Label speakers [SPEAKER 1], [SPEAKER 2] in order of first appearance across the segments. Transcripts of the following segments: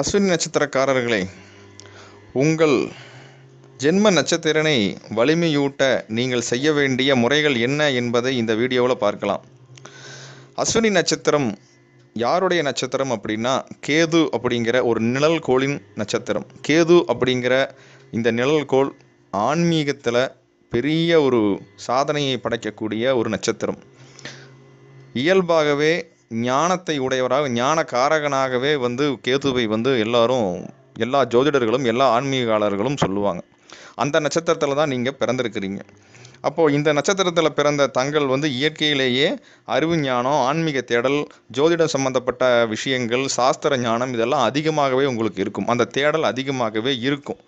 [SPEAKER 1] அஸ்வினி நட்சத்திரக்காரர்களே உங்கள் ஜென்ம நட்சத்திரனை வலிமையூட்ட நீங்கள் செய்ய வேண்டிய முறைகள் என்ன என்பதை இந்த வீடியோவில் பார்க்கலாம். அஸ்வினி நட்சத்திரம் யாருடைய நட்சத்திரம் அப்படின்னா கேது அப்படிங்கிற ஒரு நிழல் கோளின் நட்சத்திரம். கேது அப்படிங்கிற இந்த நிழல் கோள் ஆன்மீகத்தில் பெரிய ஒரு சாதனையை படைக்கக்கூடிய ஒரு நட்சத்திரம். இயல்பாகவே ஞானத்தை உடையவராக ஞான காரகனாகவே வந்து கேதுவை வந்து எல்லாரும் எல்லா ஜோதிடர்களும் எல்லா ஆன்மீகாளர்களும் சொல்லுவாங்க. அந்த நட்சத்திரத்தில் தான் நீங்கள் பிறந்திருக்கிறீங்க. அப்போது இந்த நட்சத்திரத்தில் பிறந்த தங்கள் வந்து இயற்கையிலேயே அறிவு ஞானம் ஆன்மீக தேடல் ஜோதிடம் சம்பந்தப்பட்ட விஷயங்கள் சாஸ்திர ஞானம் இதெல்லாம் அதிகமாகவே உங்களுக்கு இருக்கும். அந்த தேடல் அதிகமாகவே இருக்கும்.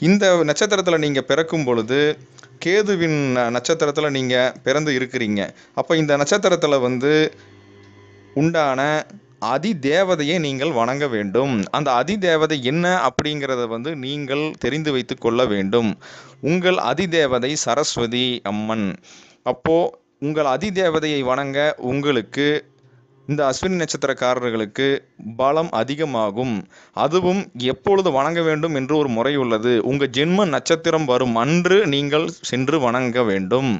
[SPEAKER 1] இந்த நட்சத்திரத்தில் நீங்கள் பிறக்கும் பொழுது கேதுவின் நட்சத்திரத்தில் நீங்கள் பிறந்து இருக்கிறீங்க. அப்போ இந்த நட்சத்திரத்தில் வந்து உண்டான அதி தேவதையை நீங்கள் வணங்க வேண்டும். அந்த அதி தேவதை என்ன அப்படிங்கிறத வந்து நீங்கள் தெரிந்து வைத்து கொள்ள வேண்டும். உங்கள் அதி தேவதை சரஸ்வதி அம்மன். அப்போது உங்கள் அதி தேவதையை வணங்க உங்களுக்கு இந்த அஸ்வினி நட்சத்திரக்காரர்களுக்கு பலம் அதிகமாகும். அதுவும் எப்பொழுது வணங்க வேண்டும் என்று ஒரு முறை உள்ளது. உங்கள் ஜென்ம நட்சத்திரம் வரும் அன்று நீங்கள் சென்று வணங்க வேண்டும்.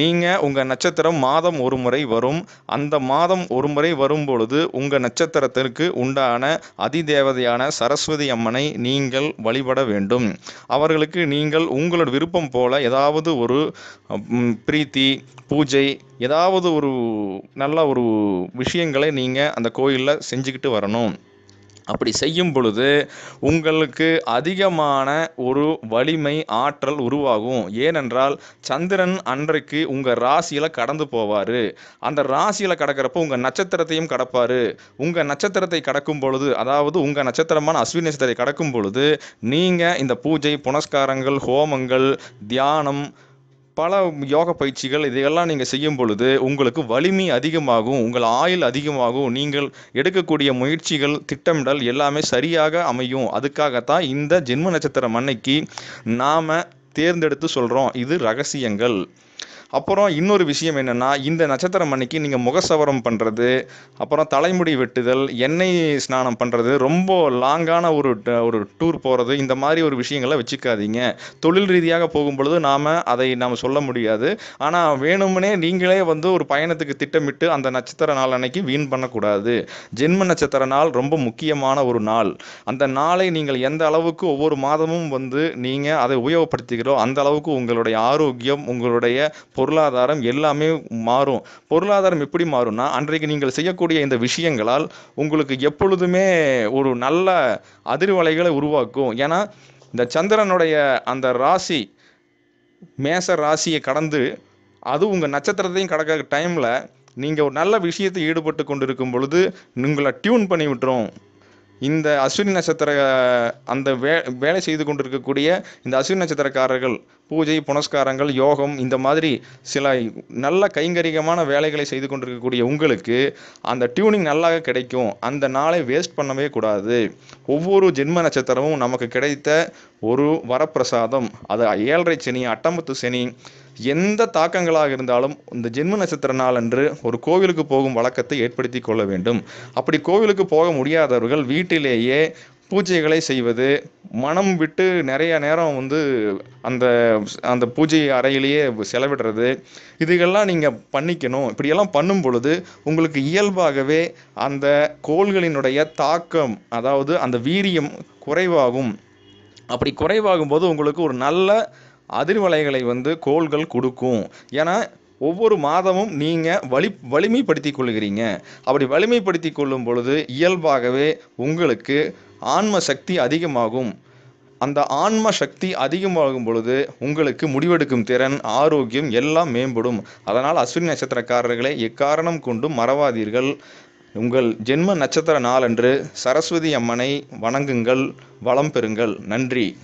[SPEAKER 1] நீங்கள் உங்கள் நட்சத்திரம் மாதம் ஒரு முறை வரும். அந்த மாதம் ஒரு முறை வரும் பொழுது உங்கள் நட்சத்திரத்திற்கு உண்டான அதிதேவதையான சரஸ்வதி அம்மனை நீங்கள் வழிபட வேண்டும். அவர்களுக்கு நீங்கள் உங்களோட விருப்பம் போல ஏதாவது ஒரு பிரீத்தி பூஜை ஏதாவது ஒரு நல்ல ஒரு விஷயங்களை நீங்கள் அந்த கோயிலில் செஞ்சுக்கிட்டு வரணும். அப்படி செய்யும் பொழுது உங்களுக்கு அதிகமான ஒரு வலிமை ஆற்றல் உருவாகும். ஏனென்றால் சந்திரன் அன்றைக்கு உங்கள் ராசியில் கடந்து போவார். அந்த ராசியில் கடக்கிறப்போ உங்கள் நட்சத்திரத்தையும் கடப்பார். உங்கள் நட்சத்திரத்தை கடக்கும் பொழுது அதாவது உங்கள் நட்சத்திரமான அஸ்வினி நட்சத்திரத்தை கடக்கும் பொழுது நீங்கள் இந்த பூஜை புனஸ்காரங்கள் ஹோமங்கள் தியானம் பல யோக பயிற்சிகள் இதையெல்லாம் நீங்கள் செய்யும் பொழுது உங்களுக்கு வலிமை அதிகமாகும் உங்கள் ஆயுள் அதிகமாகும் நீங்கள் எடுக்கக்கூடிய முயற்சிகள் திட்டமிடல் எல்லாமே சரியாக அமையும். அதுக்காகத்தான் இந்த ஜென்ம நட்சத்திரம் அன்னைக்கு நாம் தேர்ந்தெடுத்து சொல்கிறோம் இது ரகசியங்கள். அப்புறம் இன்னொரு விஷயம் என்னென்னா இந்த நட்சத்திரம் அன்னைக்கு நீங்கள் முகசவரம் பண்ணுறது அப்புறம் தலைமுடி வெட்டுதல் எண்ணெய் ஸ்நானம் பண்ணுறது ரொம்ப லாங்கான ஒரு ட- ஒரு டூர் போகிறது இந்த மாதிரி ஒரு விஷயங்களை வச்சுக்காதீங்க. தொழில் ரீதியாக போகும்பொழுது நாம் அதை நாம் சொல்ல முடியாது. ஆனால் வேணும்னே நீங்களே வந்து ஒரு பயணத்துக்கு திட்டமிட்டு அந்த நட்சத்திர நாள் அன்னைக்கு வீண் பண்ணக்கூடாது. ஜென்ம நட்சத்திர நாள் ரொம்ப முக்கியமான ஒரு நாள். அந்த நாளை நீங்கள் எந்த அளவுக்கு ஒவ்வொரு மாதமும் வந்து நீங்கள் அதை உபயோகப்படுத்துகிறோ அந்த அளவுக்கு உங்களுடைய ஆரோக்கியம் உங்களுடைய பொருளாதாரம் எல்லாமே மாறும். பொருளாதாரம் எப்படி மாறும்னா அன்றைக்கு நீங்கள் செய்யக்கூடிய இந்த விஷயங்களால் உங்களுக்கு எப்பொழுதுமே ஒரு நல்ல அதிர்வலைகளை உருவாக்கும். ஏன்னா இந்த சந்திரனுடைய அந்த ராசி மேச ராசியை கடந்து அது உங்கள் நட்சத்திரத்தையும் கடக்க டைமில் நீங்கள் ஒரு நல்ல விஷயத்தை ஈடுபட்டு கொண்டிருக்கும் பொழுது உங்களை டியூன் பண்ணி விட்டுரும். இந்த அஸ்வினி நட்சத்திர அந்த வே வேலை செய்து கொண்டிருக்கக்கூடிய இந்த அஸ்வினி நட்சத்திரக்காரர்கள் பூஜை புனஸ்காரங்கள் யோகம் இந்த மாதிரி சில நல்ல கைங்கரிகமான வேலைகளை செய்து கொண்டிருக்கக்கூடிய உங்களுக்கு அந்த டியூனிங் நல்லா கிடைக்கும். அந்த நாளை வேஸ்ட் பண்ணவே கூடாது. ஒவ்வொரு ஜென்ம நட்சத்திரமும் நமக்கு கிடைத்த ஒரு வரப்பிரசாதம். அது ஏழரை சனி அட்டம்பத்து சனி எந்த தாக்கங்களாக இருந்தாலும் இந்த ஜென்ம நட்சத்திர நாள் அன்று ஒரு கோவிலுக்கு போகும் வழக்கத்தை ஏற்படுத்தி கொள்ள வேண்டும். அப்படி கோவிலுக்கு போக முடியாதவர்கள் வீட்டிலேயே பூஜைகளை செய்வது மனம் விட்டு நிறைய நேரம் வந்து அந்த அந்த பூஜை அறையிலேயே செலவிடுறது இதுகெல்லாம் நீங்கள் பண்ணிக்கணும். இப்படியெல்லாம் பண்ணும் பொழுது உங்களுக்கு இயல்பாகவே அந்த கோள்களினுடைய தாக்கம் அதாவது அந்த வீரியம் குறைவாகும். அப்படி குறைவாகும் போது உங்களுக்கு ஒரு நல்ல அதிர்வலைகளை வந்து கோள்கள் கொடுக்கும். ஏன்னா ஒவ்வொரு மாதமும் நீங்கள் வலி வலிமைப்படுத்தி கொள்கிறீங்க அப்படி வலிமைப்படுத்தி கொள்ளும் பொழுது இயல்பாகவே உங்களுக்கு ஆன்ம சக்தி அதிகமாகும். அந்த ஆன்ம சக்தி அதிகமாகும் பொழுது உங்களுக்கு முடிவெடுக்கும் திறன் ஆரோக்கியம் எல்லாம் மேம்படும். அதனால் அஸ்வினி நட்சத்திரக்காரர்களை எக்காரணம் கொண்டும் மறவாதீர்கள். உங்கள் ஜென்ம நட்சத்திர நாளன்று சரஸ்வதி அம்மனை வணங்குங்கள் வளம் பெறுங்கள். நன்றி.